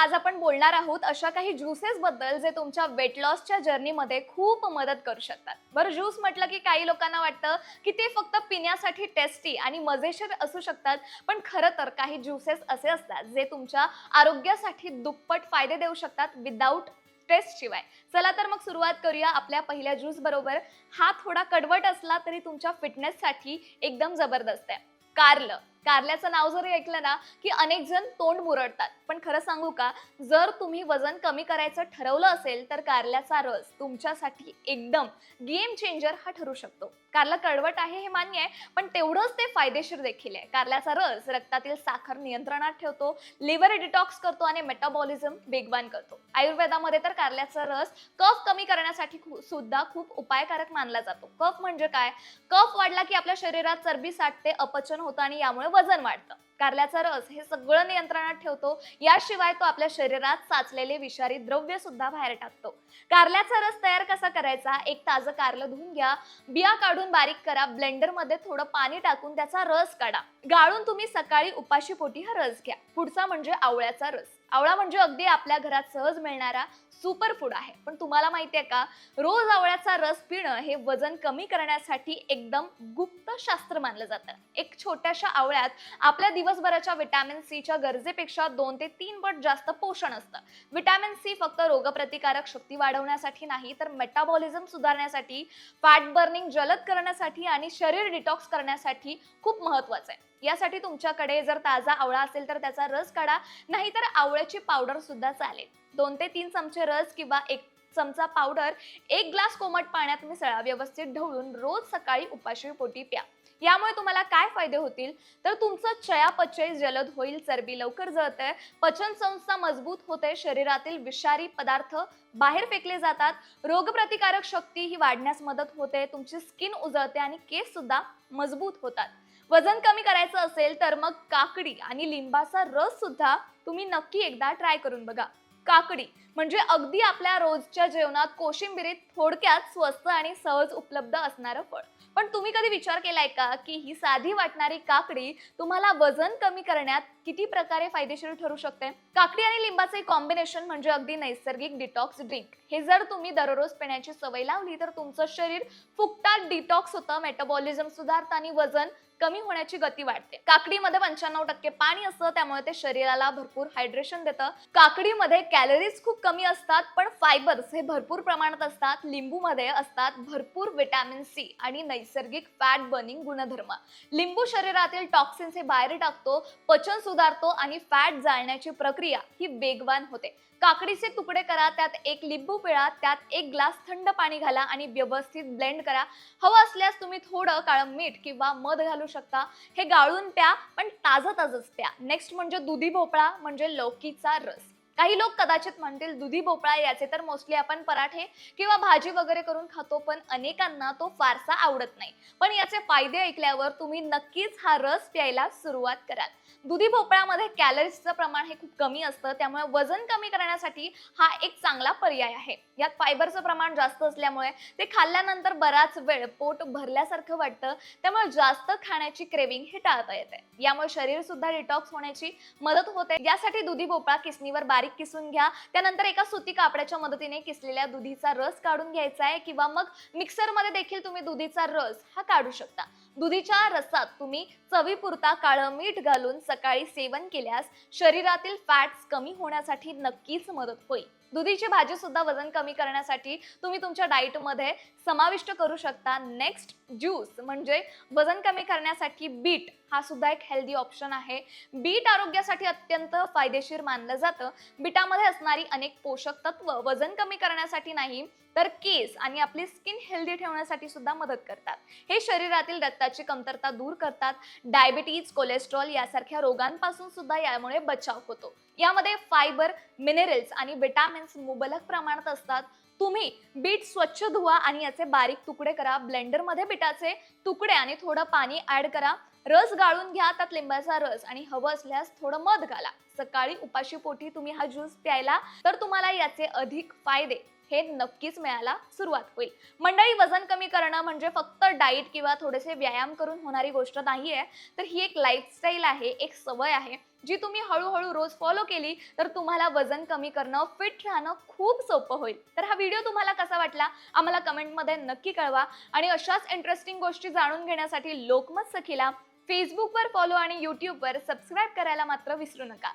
आज आपण बोलणार आहोत अशा काही ज्युसेस बद्दल जे तुमच्या वेट लॉसच्या जर्नीमध्ये खूप मदत करू शकतात. बरं ज्यूस म्हटलं की काही लोकांना वाटतं की ते फक्त पिण्यासाठी टेस्टी आणि मजेशीर असू शकतात पण खरं तर काही ज्युसेस असे असतात जे तुमच्या आरोग्यासाठी दुप्पट फायदे देऊ शकतात विदाऊट टेस्ट शिवाय. चला तर मग सुरुवात करूया आपल्या पहिल्या ज्यूस बरोबर. हा थोडा कडवट असला तरी तुमच्या फिटनेससाठी एकदम जबरदस्त आहे. कारलं. कारल्याचं नाव जरी ऐकलं ना की अनेक जण तोंड मुरडतात पण खरं सांगू का? जर तुम्ही वजन कमी करायचं ठरवलं असेल तर कारल्याचा रस तुमच्यासाठी एकदम गेम चेंजर हा ठरू शकतो. कारला कडवट आहे हे मान्य आहे पण तेवढंच ते फायदेशीर देखील आहे. कारल्याचा रस रक्तातील साखर नियंत्रणात ठेवतो लिव्हर डिटॉक्स करतो आणि मेटाबॉलिझम वेगवान करतो. आयुर्वेदामध्ये तर कारल्याचा रस कफ कमी करण्यासाठी सुद्धा खूप उपायकारक मानला जातो. कफ म्हणजे काय? कफ वाढला की आपल्या शरीरात चरबी साठते अपचन होतं आणि यामुळे वजन वाढतं. कारल्याचा रस हे सगळं नियंत्रणात ठेवतो. याशिवाय तो आपल्या शरीरात साचलेले विषारी द्रव्य सुद्धा बाहेर टाकतो. कारल्याचा रस तयार कसा करायचा? एक ताजं कारलं धुवून घ्या. बिया काढून बारीक करा. ब्लेंडरमध्ये थोडं पाणी टाकून त्याचा रस काढा. गाळून तुम्ही सकाळी उपाशी पोटी हा रस घ्या. पुढचा म्हणजे आवळ्याचा रस. आवळा म्हणजे अगदी आपल्या घरात सहज मिळणारा सुपर फूड आहे. पण तुम्हाला माहिती आहे का रोज आवळ्याचा रस पिणं हे वजन कमी करण्यासाठी एकदम गुप्त शास्त्र मानलं जातं. एक छोट्याशा आवळ्यात आपल्या दिवसभराच्या विटॅमिन सीच्या गरजेपेक्षा दोन ते तीन पट जास्त पोषण असतं. विटॅमिन सी फक्त रोगप्रतिकारक शक्ती वाढवण्यासाठी नाही तर मेटाबॉलिझम सुधारण्यासाठी फॅट बर्निंग जलद करण्यासाठी आणि शरीर डिटॉक्स करण्यासाठी खूप महत्वाचं आहे. यासाठी तुमच्याकडे जर ताजा आवळा असेल तर त्याचा रस काढा नाहीतर आवळ्याची पावडर सुद्धा चालेल. दोन ते तीन चमचे रस किंवा एक चमचा पावडर एक ग्लास कोमट पाण्यात मिसळा. व्यवस्थित ढवळून रोज सकाळी उपाशी पोटी प्या. यामुळे तुम्हाला काय फायदे होतील? तर तुमचं चयापचय जलद होईल चरबी लवकर जळते पचन संस्था मजबूत होते शरीरातील विषारी पदार्थ बाहेर फेकले जातात रोगप्रतिकारक शक्ती ही वाढण्यास मदत होते तुमची स्किन उजळते आणि केस सुद्धा मजबूत होतात. वजन कमी करायचं असेल तर मग काकडी आणि लिंबाचा रस सुद्धा तुम्ही नक्की एकदा ट्राय करून बघा. काकडी म्हणजे अगदी आपल्या रोजच्या जेवणात कोशिंबिरीत थोडक्यात स्वस्त आणि सहज उपलब्ध असणारं फळ. पण तुम्ही कधी विचार केलाय का की ही साधी वाटणारी काकडी तुम्हाला वजन कमी करण्यात किती प्रकारे फायदेशीर ठरू शकते? काकडी आणि लिंबाचे कॉम्बिनेशन म्हणजे अगदी नैसर्गिक डिटॉक्स ड्रिंक हे जर तुम्ही दररोज पिण्याची सवय लावली तर तुमचं शरीर फुकटात डिटॉक्स होतं मेटाबॉलिझम सुधारतं आणि वजन कमी होण्याची गती वाढते. काकडीमध्ये पंच्याण्णव टक्के पाणी असतं त्यामुळे ते शरीराला भरपूर हायड्रेशन देतं. काकडीमध्ये कॅलरीज खूप कमी असतात पण फायबर्स हे भरपूर प्रमाणात असतात लिंबूमध्ये असतात भरपूर विटॅमिन सी आणि नैसर्गिक फॅट बर्निंग गुणधर्म. लिंबू शरीरातील टॉक्सिन्स हे बाहेर टाकतो पचन सुधारतो आणि फॅट जाळण्याची प्रक्रिया ही वेगवान होते. काकडीचे तुकडे करा त्यात एक लिंबू पिळा त्यात एक ग्लास थंड पाणी घाला आणि व्यवस्थित ब्लेंड करा. हवं असल्यास तुम्ही थोडं काळं मीठ किंवा मध घालू शकता. हे गाळून प्या पण ताजं ताजंच प्या. नेक्स्ट म्हणजे दुधी भोपळा म्हणजे लौकीचा रस. काही लोक कदाचित म्हणतील दुधी भोपळा याचे तर मोस्टली आपण पराठे किंवा भाजी वगैरे करून खातो पण अनेकांना तो फारसा आवडत नाही. पण याचे फायदे ऐकल्यावर तुम्ही नक्कीच हा रस प्यायला सुरुवात कराल. दुधी भोपळ्यामध्ये कॅलरीजचं प्रमाण हे खूप कमी असतं त्यामुळे वजन कमी करण्यासाठी हा एक चांगला पर्याय आहे. यात फायबरचं प्रमाण जास्त असल्यामुळे ते खाल्ल्यानंतर बराच वेळ पोट भरल्यासारखं वाटतं त्यामुळे जास्त खाण्याची क्रेविंग हे टाळता येते. यामुळे शरीर सुद्धा डिटॉक्स होण्याची मदत होते. यासाठी दुधी भोपळा किसनीवर बारीक किसून घ्या. त्यानंतर एका सुती कापड्याच्या मदतीने किसलेल्या दुधीचा रस काढून घ्यायचा आहे किंवा मग मिक्सरमध्ये देखील तुम्ही दुधीचा रस हा काढू शकता. दुधीच्या रसात तुम्ही चवीपुरता काळं मीठ घालून सकाळी सेवन केल्यास शरीरातील फॅट्स कमी होण्यासाठी नक्कीच मदत होईल. दुधीची भाजी सुद्धा वजन कमी करण्यासाठी तुम्ही तुमच्या डाएटमध्ये समाविष्ट करू शकता. नेक्स्ट ज्यूस म्हणजे वजन कमी करण्यासाठी बीट हा सुद्धा एक हेल्दी ऑप्शन आहे. बीट आरोग्यासाठी अत्यंत फायदेशीर मानलं जातं. बीटामध्ये असणारी अनेक पोषक तत्व वजन कमी करण्यासाठी नाही तर केस आणि आपली स्किन हेल्दी ठेवण्यासाठी सुद्धा मदत करतात. हे शरीरातील रक्ताची कमतरता दूर करतात. डायबिटीज कोलेस्ट्रॉल यासारख्या रोगांपासून सुद्धा यामुळे बचाव होतो. यामध्ये फायबर मिनरल्स आणि विटामिन्स मुबलक प्रमाणात असतात. तुम्ही बीट स्वच्छ धुवा आणि याचे बारीक तुकडे करा. ब्लेंडरमध्ये बीटाचे तुकडे आणि थोडं पाणी ऍड करा. रस गाळून घ्या त्यात लिंबाचा रस आणि हवं असल्यास थोडं मध घाला. सकाळी उपाशी पोटी तुम्ही हा ज्यूस प्यायला तर तुम्हाला याचे अधिक फायदे हे नक्कीच मिळायला सुरुवात होईल. मंडळी वजन कमी करणं म्हणजे फक्त डाईट किंवा थोडेसे व्यायाम करून होणारी गोष्ट नाही आहे तर ही एक लाईफस्टाईल आहे एक सवय आहे जी तुम्ही हळूहळू रोज फॉलो केली तर तुम्हाला वजन कमी करणं फिट राहणं खूप सोपं होईल. तर हा व्हिडिओ तुम्हाला कसा वाटला? आम्हाला कमेंटमध्ये नक्की कळवा. आणि अशाच इंटरेस्टिंग गोष्टी जाणून घेण्यासाठी लोकमत सखीला फेसबुकवर फॉलो आणि यूट्यूबवर सबस्क्राईब करायला मात्र विसरू नका.